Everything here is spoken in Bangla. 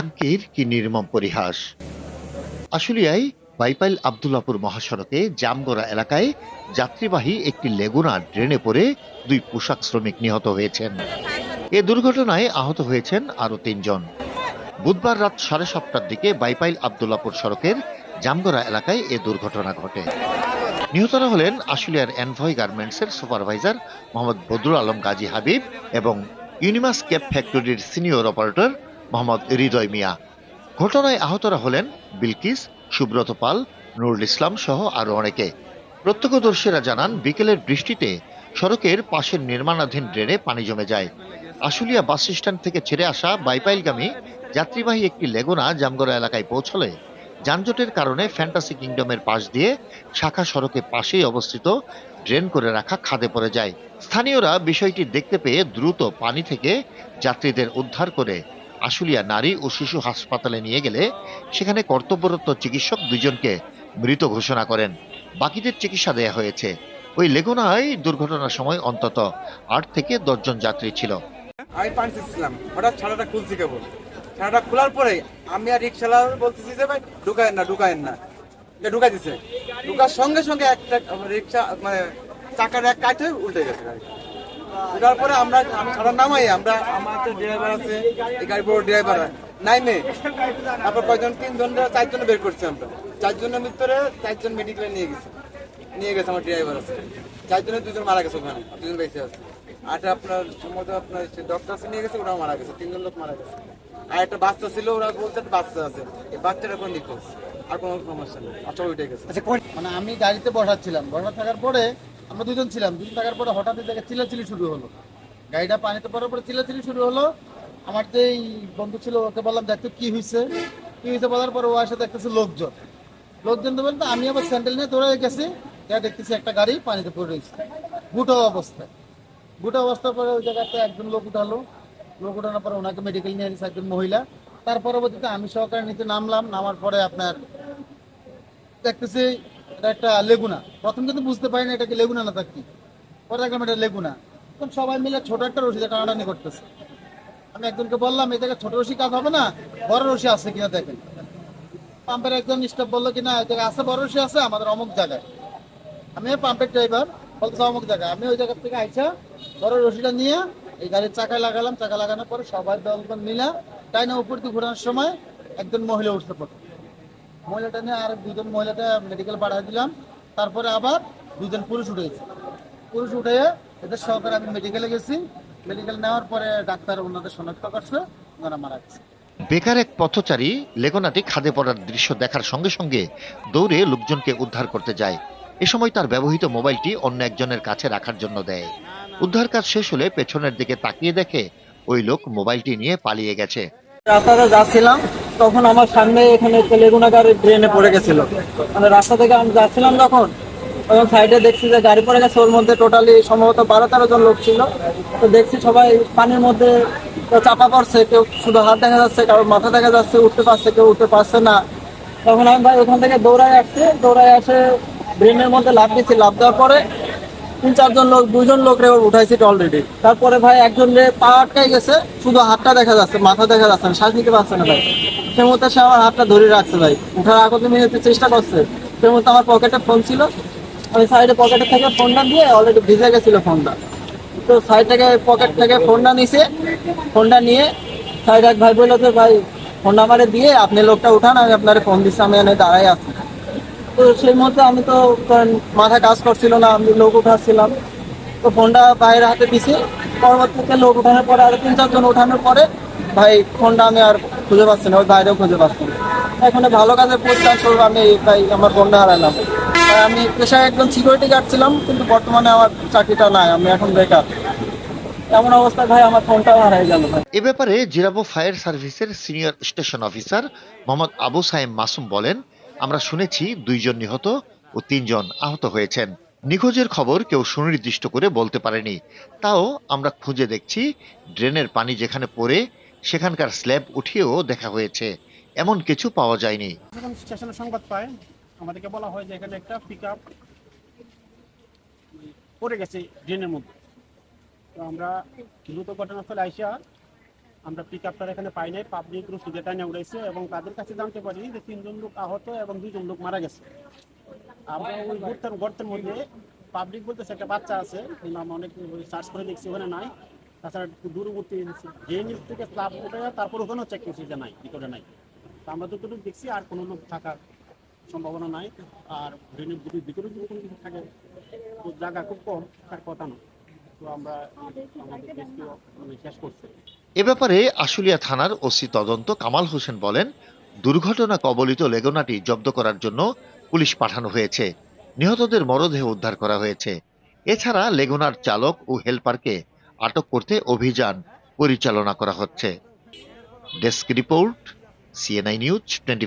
ভাগ্যের কি নির্মম পরিহাস? আশুলিয়ায় বাইপাইল আবদুল্লাপুর মহাসড়কে জামগড়া এলাকায় যাত্রীবাহী একটি লেগুনা ড্রেনে পড়ে দুই পোশাক শ্রমিক নিহত হয়েছেন। এ দুর্ঘটনায় আহত হয়েছেন আরও তিনজন। বুধবার রাত সাড়ে সাতটার দিকে বাইপাইল আবদুল্লাপুর সড়কের জামগড়া এলাকায় এ দুর্ঘটনা ঘটে। নিহতরা হলেন আশুলিয়ার এনভয় গার্মেন্টসের সুপারভাইজার মোহাম্মদ বদরুল আলম গাজী হাবিব এবং ইউনিমাস ক্যাপ ফ্যাক্টরির সিনিয়র অপারেটর মোহাম্মদ হৃদয় মিয়া। ঘটনায় আহতরা হলেন বিলকিস, সুব্রত পাল, নুরুল ইসলাম সহ আরও অনেকে। প্রত্যক্ষদর্শীরা জানান, বিকেলের বৃষ্টিতে সড়কের পাশের নির্মাণাধীন ড্রেনে পানি জমে যায়। আশুলিয়া বাস স্ট্যান্ড থেকে ছেড়ে আসা বাইপাইলগামী যাত্রীবাহী একটি লেগুনা জামগড়া এলাকায় পৌঁছলে যানজটের কারণে ফ্যান্টাসি কিংডমের পাশ দিয়ে শাখা সড়কের পাশেই অবস্থিত ড্রেন করে রাখা খাদে পড়ে যায়। স্থানীয়রা বিষয়টি দেখতে পেয়ে দ্রুত পানি থেকে যাত্রীদের উদ্ধার করে আশুলিয়া নারী ও শিশু হাসপাতালে নিয়ে গেলে সেখানে কর্তব্যরত চিকিৎসক দুজনকে মৃত ঘোষণা করেন। বাকিদের চিকিৎসা দেয়া হয়েছে। ওই লেগুনায় দুর্ঘটনার সময় অন্তত আট থেকে দশজন যাত্রী ছিল। আমি পানি ছিলাম হঠাৎ ছাড়াটা খুলছি কেবল। ছাড়াটা খোলার পরে আমি আর রিক্সাওয়ালা বলতেছি যে, ভাই, ঢুকায়েন না ঢুকায়েন না। ঢুকাই দিছে। ঢুকার সঙ্গে সঙ্গে একটা রিক্সা মানে চাকার এক কাঠ হয়ে উল্টে গেছে উঠার পরে আমরা, আমি ছাড়া নামাই, আমরা তো ড্রাইভার আছে, এই গাড়ি বড় ড্রাইভার নাইমে, তারপর কয়জন, তিনজন, চারজন বের করছি আমরা। চারজনের ভিতরে চারজন মেডিকেলে নিয়ে গেছি। নিয়ে গেছে আমার ড্রাইভার আছে। চারজনের দুজন মারা গেছে ওখানে, দুজন বেঁচে আছে। একটা আপনার সম্ভবত আপনার ডক্টর আছে, নিয়ে গেছে, ওরাও মারা গেছে, তিনজন লোক মারা গেছে। আর একটা বাচ্চা ছিল, ওরা বলছে একটা বাচ্চা আছে। এই বাচ্চাটা কোন নিখোঁজ, আর কোনো সমস্যা নেই। আচ্ছা উঠে গেছে। মানে আমি গাড়িতে বসাচ্ছিলাম। বসা থাকার পরে আমরা দুজন ছিলাম, দুজন থাকার পরে হঠাৎ দেখে চিলাচিলি শুরু হলো। গাড়িটা পানিতে পড়ার পরে চিলাচিলি শুরু হলো। আমার যে বন্ধু ছিল, ওকে বললাম দেখতো কি হয়েছে কি হয়েছে বলার পরে ও আসে দেখতেছে লোকজন। লোকজন তো বলতে, আমি আবার স্যান্ডেল নিয়ে দৌড়ে গেছি। যা দেখতেছি একটা গাড়ি পানিতে পড়ে রয়েছে। বুটো অবস্থায়। বুটো অবস্থার পরে ওই জায়গাতে একজন লোক উঠালো। লোক উঠানোর পরে ওনাকে মেডিকেল নিয়ে গেছে একজন মহিলা। তার পরবর্তীতে আমি সহকারে নিতে নামলাম। নামার পরে আপনার দেখতেছি এটা একটা লেগুনা। প্রথম কিন্তু বুঝতে পারি না এটা কি লেগুনা না তার কি। পরে দেখলাম এটা লেগুনা। তখন সবাই মিলে ছোট একটা রশি টানাটানি করতেছে। আমি একজনকে বললাম এটাকে ছোট রশি কাজ হবে না? বড় রশি আছে কিনা দেখেন। পাম্পের একজন স্টাফ বলল কিনা জায়গায় আছে, বড় রশি আছে, আমাদের অমুক জায়গায়। আমি পাম্পের ড্রাইভার, বলতেছে অমুক জায়গায়। আমি ওই জায়গা থেকে আইসা বড় রশিটা নিয়ে এই গাড়ির চাকায় লাগালাম। চাকা লাগানোর পরে সবাই দলবল নিলাম তাই না উপর দিয়ে ঘোরানোর সময় একজন মহিলা উঠতে পড়ে মহিলাটা নিয়ে আর দুজন মহিলাটা মেডিকেল পাঠিয়ে দিলাম। তারপরে আবার দুজন পুরুষ উঠেছে। পুরুষ উঠে এদের সহকারে আমি মেডিকেলে গেছি। মেডিকেল নেওয়ার পরে ডাক্তার ওনাদের শনাক্ত করছে ওনারা মারা গেছে। বেকার এক পথচারী লেগুনাটি খাদে পড়ার দৃশ্য দেখার সঙ্গে সঙ্গে দৌড়ে লোকজনকে উদ্ধার করতে যায়। এ সময় তার ব্যবহৃত মোবাইলটি অন্য একজনের কাছে রাখার জন্য দেয়। উদ্ধার কাজ শেষ হলে পেছনের দিকে তাকিয়ে দেখে ওই লোক মোবাইলটি নিয়ে পালিয়ে গেছে। রাস্তাতে যাচ্ছিলাম। তখন আমার সামনে এখানে তেলেগুনাগারের ড্রেনে পড়ে গেছিল। মানে রাস্তা থেকে আমি যাচ্ছিলাম যখন, তখন সাইডে দেখছি যে গাড়ি পড়ে গেছে, ওর মধ্যে টোটালি সম্ভবত বারো তেরো জন লোক ছিল। তো দেখছি সবাই পানির মধ্যে চাপা পড়ছে, কেউ শুধু হাত দেখা যাচ্ছে কারোর মাথা দেখা যাচ্ছে, উঠতে পারছে, কেউ উঠতে পারছে না। তখন আমি ভাই ওখান থেকে দৌড়ায় আসছে, দৌড়ায় আসে ড্রেনের মধ্যে লাভ দিচ্ছি। লাভ দেওয়ার পরে তিন চারজন লোক দুজন লোক রে উঠাইছি অলরেডি তারপরে ভাই একজন রে পা আটকাই গেছে, শুধু হাতটা দেখা যাচ্ছে, মাথা দেখা যাচ্ছে না, শ্বাস নিতে পারছে না ভাই। সে মুহূর্তে সে আমার হাতটা ধরে রাখছে ভাই। উঠার আগত মিনিটে চেষ্টা করছে। সে মুহূর্তে আমার পকেটে ফোন ছিল। আমি সাইডে পকেটে থেকে ফোনটা দিয়ে অলরেডি ভিজে গেছিল ফোনটা তো সাইড থেকে পকেট থেকে ফোনটা নিছে। ফোনটা নিয়ে সাইড এক ভাই বলল যে, ভাই ফোনটা আমারে দিয়ে আপনি লোকটা উঠান, আমি আপনার ফোন দিচ্ছি, আমি এনে দাঁড়াই আছি। তো সেই মুহূর্তে আমি তো মাথা কাজ করছিল না, আমি লোক উঠাচ্ছিলাম। তো ফোনটা ভাইয়ের হাতে দিছি। পরবর্তীতে লোক উঠানোর পরে আরও তিন, চারজন উঠানোর পরে ভাই ফোনটা আমি আর খুঁজে পাচ্ছি না, ওই বাইরেও খুঁজে পাচ্ছি না। এখানে ভালো কাজে পরিত্রাণ স্বরূপ আমি ভাই আমার ফোনটা হারালাম। আমি পেশায় একজন সিকিউরিটি গার্ড ছিলাম, কিন্তু বর্তমানে আমার চাকরিটা নাই, আমি এখন বেকার। এমন অবস্থায় ভাই আমার ফোনটাও হারাই গেল ভাই। এ ব্যাপারে জিরাবো ফায়ার সার্ভিসের senior station officer Mohammad Abu Saim Masum বলেন আমরা শুনেছি দুইজন নিহত ও তিনজন আহত হয়েছেন। নিখোঁজের খবর কেউ সুনির্দিষ্ট করে বলতে পারেনি। তাও আমরা খুঁজে দেখছি, ড্রেনের পানি যেখানে পড়ে, সেখানকার স্ল্যাব উঠিয়েও দেখা হয়েছে। এমন কিছু পাওয়া যায়নি। সংবাদ আমাদেরকে বলা হয় যে এখানে একটা পিক পড়ে গেছে ড্রেনের মধ্যে। তো আমরা দ্রুত ঘটনাস্থলে আইসা আমরা পিক আপটার এখানে পাই নাই। পাবলিক রশিদে টাইনে উড়াইছে এবং তাদের কাছে জানতে পারি যে তিনজন লোক আহত এবং দুইজন লোক মারা গেছে। আমরা ওই গর্তের গর্তের মধ্যে পাবলিক বলতেছে একটা বাচ্চা আছে আমরা অনেক সার্চ করে দেখছি ওখানে নাই। তাছাড়া দূরবর্তী যে থেকে স্লাব উঠে তারপর ওখানেও চেক করছি যে নাই, ভিতরে নাই। তো আমরা যতটুকু দেখছি আর কোনো লোক থাকার সম্ভাবনা নাই। আর ড্রেনের ভিতরে ভিতরে যদি কোনো কিছু থাকে জায়গা খুব কম, তার কথা না। তো আমরা আমাদের শেষ করছি। এ ব্যাপারে আশুলিয়া থানার ওসি তদন্ত কামাল হোসেন বলেন, দুর্ঘটনা কবলিত লেগোনাটি জব্দ করার জন্য পুলিশ পাঠানো হয়েছে। নিহতদের মরদেহ উদ্ধার করা হয়েছে। এছাড়া লেগোনার চালক ও হেলপারকে আটক করতে অভিযান পরিচালনা করা হচ্ছে। Desk report, CNI news twenty